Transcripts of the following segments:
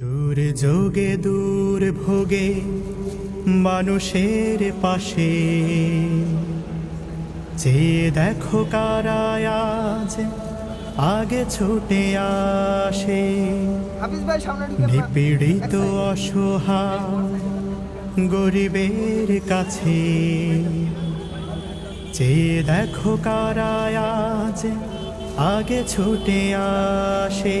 দূর যোগে দূর ভোগে মানুষের পাশে। যে দেখো আজ আগে ছুটে আসে নিপীড়িত অসহায় গরিবের কাছে। যে দেখো কারায় আজ আগে ছুটে আসে।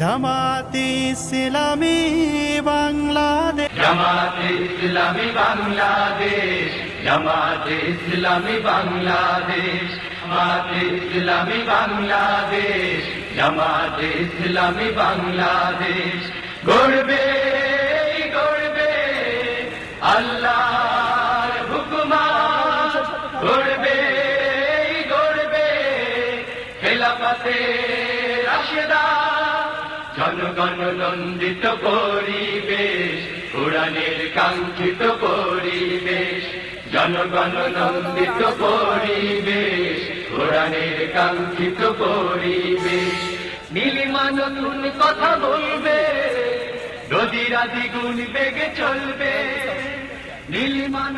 জামাতে ইসলামী বাংলাদেশ। জামাতে ইসলামী বাংলাদেশ, জামাতে ইসলামী বাংলাদেশ, জামাতে ইসলামী বাংলাদেশ, জামাতে ইসলামী বাংলাদেশ। গড়বে গড়বে আল্লাহর হুকুমা গড়বে গড়বে খেলাফাতে জনগণ নন্দিত পরিবেশ কোরআনের কাঙ্ক্ষিত পরিবেশ। জনগণ নন্দিত পরিবেশ কোরআনের কাঙ্ক্ষিত পরিবেশ। নীলিমা কথা বলবে? নদীরা দ্বিগুণ বেগে চলবে। নীলিমা